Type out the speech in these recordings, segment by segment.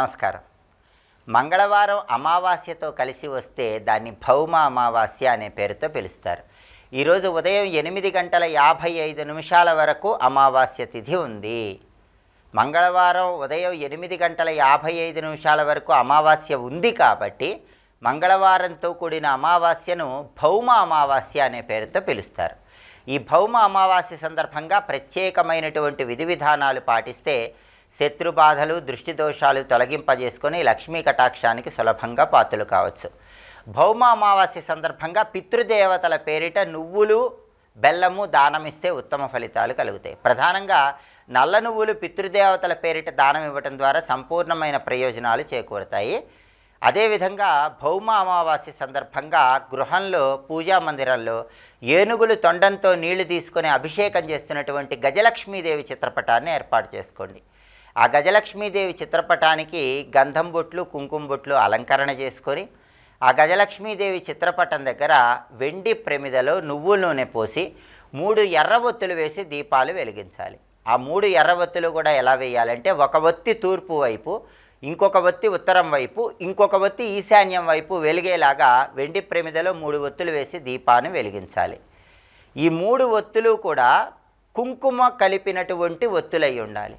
నమస్కారం. మంగళవారం అమావాస్యతో కలిసి వస్తే దాన్ని భౌమ అమావాస్య అనే పేరుతో పిలుస్తారు. ఈరోజు ఉదయం ఎనిమిది గంటల యాభై ఐదు నిమిషాల వరకు అమావాస్య తిథి ఉంది. మంగళవారం ఉదయం ఎనిమిది గంటల యాభై ఐదు నిమిషాల వరకు అమావాస్య ఉంది కాబట్టి మంగళవారంతో కూడిన అమావాస్యను భౌమ అమావాస్య అనే పేరుతో పిలుస్తారు. ఈ భౌమ అమావాస్య సందర్భంగా ప్రత్యేకమైనటువంటి విధి విధానాలు పాటిస్తే శత్రు బాధలు దృష్టి దోషాలు తొలగింపజేసుకొని లక్ష్మీ కటాక్షానికి సులభంగా పాత్రలు కావచ్చు. భౌమ అమావాస్య సందర్భంగా పితృదేవతల పేరిట నువ్వులు బెల్లము దానమిస్తే ఉత్తమ ఫలితాలు కలుగుతాయి. ప్రధానంగా నల్ల నువ్వులు పితృదేవతల పేరిట దానం ఇవ్వటం ద్వారా సంపూర్ణమైన ప్రయోజనాలు చేకూరుతాయి. అదేవిధంగా భౌమ అమావాస్య సందర్భంగా గృహంలో పూజా మందిరంలో ఏనుగులు తొండంతో నీళ్ళు తీసుకొని అభిషేకం చేస్తున్నటువంటి గజలక్ష్మీదేవి చిత్రపటాన్ని ఏర్పాటు చేసుకోండి. ఆ గజలక్ష్మీదేవి చిత్రపటానికి గంధం బొట్లు కుంకుమ బొట్లు అలంకరణ చేసుకొని ఆ గజలక్ష్మీదేవి చిత్రపటం దగ్గర వెండి ప్రమిదలో నువ్వుల నూనె పోసి మూడు ఎర్ర ఒత్తులు వేసి దీపాలు వెలిగించాలి. ఆ మూడు ఎర్ర ఒత్తులు కూడా ఎలా వేయాలంటే ఒక ఒత్తి తూర్పు వైపు ఇంకొక ఒత్తి ఉత్తరం వైపు ఇంకొక ఒత్తి ఈశాన్యం వైపు వెలిగేలాగా వెండి ప్రమిదలో మూడు ఒత్తులు వేసి దీపాన్ని వెలిగించాలి. ఈ మూడు ఒత్తులు కూడా కుంకుమ కలిపినటువంటి ఒత్తులై ఉండాలి.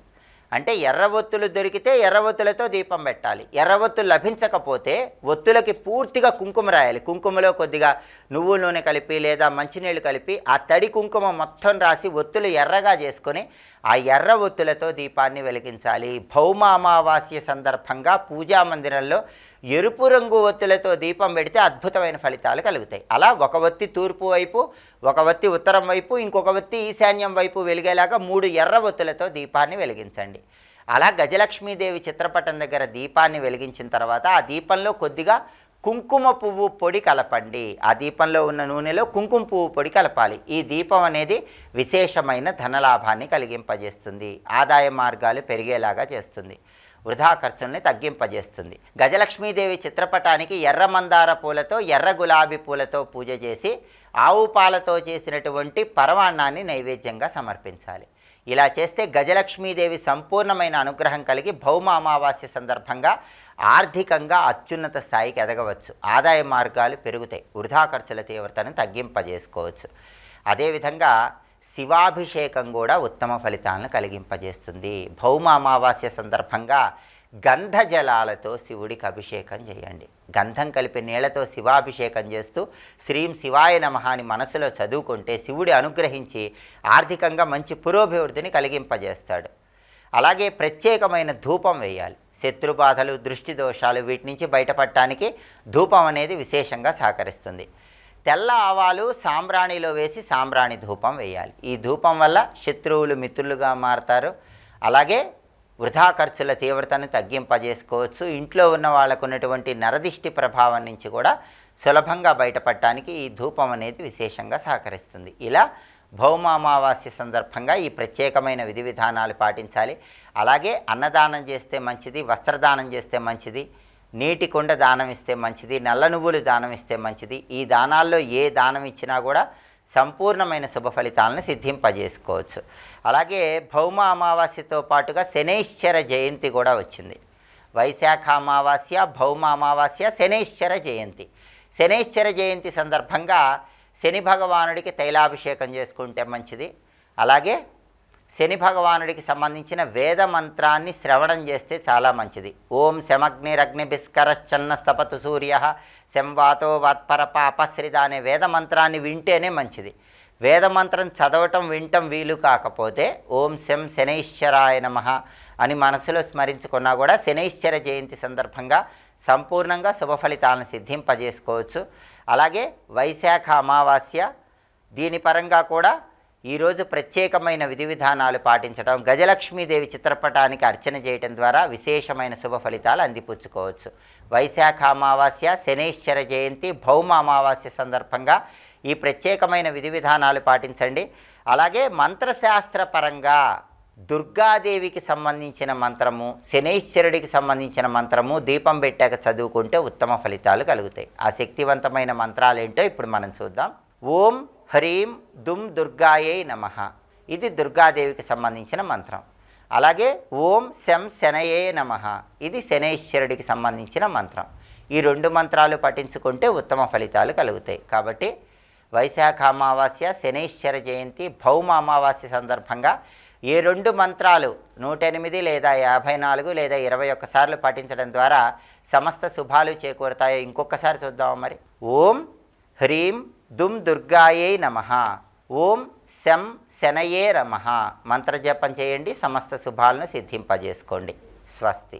అంటే ఎర్ర ఒత్తులు దొరికితే ఎర్ర ఒత్తులతో దీపం పెట్టాలి. ఎర్ర ఒత్తులు లభించకపోతే ఒత్తులకి పూర్తిగా కుంకుమ రాయాలి. కుంకుమలో కొద్దిగా నువ్వుల నూనె కలిపి లేదా మంచినీళ్ళు కలిపి ఆ తడి కుంకుమ మొత్తం రాసి ఒత్తులు ఎర్రగా చేసుకొని ఆ ఎర్ర ఒత్తులతో దీపాన్ని వెలిగించాలి. భౌమ అమావాస్య సందర్భంగా పూజా మందిరంలో ఎరుపు రంగు ఒత్తులతో దీపం పెడితే అద్భుతమైన ఫలితాలు కలుగుతాయి. అలా ఒక ఒత్తి తూర్పు వైపు ఒక ఒత్తి ఉత్తరం వైపు ఇంకొక ఒత్తి ఈశాన్యం వైపు వెలిగేలాగా మూడు ఎర్ర ఒత్తులతో దీపాన్ని వెలిగించండి. అలా గజలక్ష్మీదేవి చిత్రపటం దగ్గర దీపాన్ని వెలిగించిన తర్వాత ఆ దీపంలో కొద్దిగా కుంకుమ పువ్వు పొడి కలపండి. ఆ దీపంలో ఉన్న నూనెలో కుంకుమ పువ్వు పొడి కలపాలి. ఈ దీపం అనేది విశేషమైన ధనలాభాన్ని కలిగింపజేస్తుంది. ఆదాయ మార్గాలు పెరిగేలాగా చేస్తుంది. వృధా ఖర్చుల్ని తగ్గింపజేస్తుంది. గజలక్ష్మీదేవి చిత్రపటానికి ఎర్ర మందార పూలతో ఎర్ర గులాబీ పూలతో పూజ చేసి ఆవు పాలతో చేసినటువంటి పరమాన్నాన్ని నైవేద్యంగా సమర్పించాలి. ఇలా చేస్తే గజలక్ష్మీదేవి సంపూర్ణమైన అనుగ్రహం కలిగి భౌమ అమావాస్య సందర్భంగా ఆర్థికంగా అత్యున్నత స్థాయికి ఎదగవచ్చు. ఆదాయ మార్గాలు పెరుగుతాయి. వృధా ఖర్చుల తీవ్రతను తగ్గింపజేసుకోవచ్చు. అదేవిధంగా శివాభిషేకం కూడా ఉత్తమ ఫలితాలను కలిగింపజేస్తుంది. భౌమ అమావాస్య సందర్భంగా గంధ జలాలతో శివుడికి అభిషేకం చేయండి. గంధం కలిపి నీళ్ళతో శివాభిషేకం చేస్తూ శ్రీం శివాయ నమః అని మనసులో చదువుకుంటే శివుడి అనుగ్రహించి ఆర్థికంగా మంచి పురోభివృద్ధిని కలిగింపజేస్తాడు. అలాగే ప్రత్యేకమైన ధూపం వేయాలి. శత్రుబాధలు దృష్టి దోషాలు వీటి నుంచి బయటపడటానికి ధూపం అనేది విశేషంగా సహకరిస్తుంది. తెల్ల ఆవాలు సాంబ్రాణిలో వేసి సాంబ్రాణి ధూపం వేయాలి. ఈ ధూపం వల్ల శత్రువులు మిత్రులుగా మారతారు. అలాగే వృధా ఖర్చుల తీవ్రతను తగ్గింపజేసుకోవచ్చు. ఇంట్లో ఉన్న వాళ్ళకు ఉన్నటువంటి నరదిష్టి ప్రభావం నుంచి కూడా సులభంగా బయటపడటానికి ఈ ధూపం అనేది విశేషంగా సహకరిస్తుంది. ఇలా భౌమ అమావాస్య సందర్భంగా ఈ ప్రత్యేకమైన విధి విధానాలు పాటించాలి. అలాగే అన్నదానం చేస్తే మంచిది వస్త్రదానం చేస్తే మంచిది నీటి కుండ దానం ఇస్తే మంచిది నల్ల నువ్వులు దానం ఇస్తే మంచిది. ఈ దానాల్లో ఏ దానం ఇచ్చినా కూడా సంపూర్ణమైన శుభ ఫలితాలను సిద్ధింపజేసుకోవచ్చు. అలాగే భౌమ అమావాస్యతో పాటుగా శనైశ్చర జయంతి కూడా వచ్చింది. వైశాఖ అమావాస్య భౌమ అమావాస్య శనైశ్చర జయంతి. శనైశ్చర జయంతి సందర్భంగా శని భగవానుడికి తైలాభిషేకం చేసుకుంటే మంచిది. అలాగే శని భగవానుడికి సంబంధించిన వేద మంత్రాన్ని శ్రవణం చేస్తే చాలా మంచిది. ఓం శమగ్నిరగ్నిభిస్కరశ్చన్న స్తపతు సూర్య శంవాతో వత్పర పాపశ్రిత అనే వేద మంత్రాన్ని వింటేనే మంచిది. వేద మంత్రం చదవటం వినటం వీలు కాకపోతే ఓం శం శనైశ్వరాయ నమ అని మనసులో స్మరించుకున్నా కూడా శనైశ్వర జయంతి సందర్భంగా సంపూర్ణంగా శుభ ఫలితాలను సిద్ధింపజేసుకోవచ్చు. అలాగే వైశాఖ అమావాస్య దీని పరంగా కూడా ఈరోజు ప్రత్యేకమైన విధి విధానాలు పాటించడం గజలక్ష్మీదేవి చిత్రపటానికి అర్చన చేయటం ద్వారా విశేషమైన శుభ ఫలితాలు అందిపుచ్చుకోవచ్చు. వైశాఖ అమావాస్య శనైశ్వర జయంతి భౌమ అమావాస్య సందర్భంగా ఈ ప్రత్యేకమైన విధి విధానాలు పాటించండి. అలాగే మంత్రశాస్త్ర పరంగా దుర్గాదేవికి సంబంధించిన మంత్రము శనైశ్వరుడికి సంబంధించిన మంత్రము దీపం పెట్టాక చదువుకుంటే ఉత్తమ ఫలితాలు కలుగుతాయి. ఆ శక్తివంతమైన మంత్రాలు ఏంటో ఇప్పుడు మనం చూద్దాం. ఓం హ్రీం దుమ్ దుర్గాయే నమ. ఇది దుర్గాదేవికి సంబంధించిన మంత్రం. అలాగే ఓం శం శనయే నమ. ఇది శనైశ్వరుడికి సంబంధించిన మంత్రం. ఈ రెండు మంత్రాలు పఠించుకుంటే ఉత్తమ ఫలితాలు కలుగుతాయి. కాబట్టి వైశాఖ అమావాస్య శనైశ్వర జయంతి భౌమ అమావాస్య సందర్భంగా ఈ రెండు మంత్రాలు నూట ఎనిమిది లేదా యాభై నాలుగు లేదా ఇరవై ఒక్కసార్లు పఠించడం ద్వారా సమస్త శుభాలు చేకూరుతాయో ఇంకొకసారి చూద్దాం మరి. ఓం హ్రీం దుమ్ దుర్గాయే నమ. ఓం శం శనయే రమ. మంత్రజపం చేయండి సమస్త శుభాలను సిద్ధింపజేసుకోండి. స్వస్తి.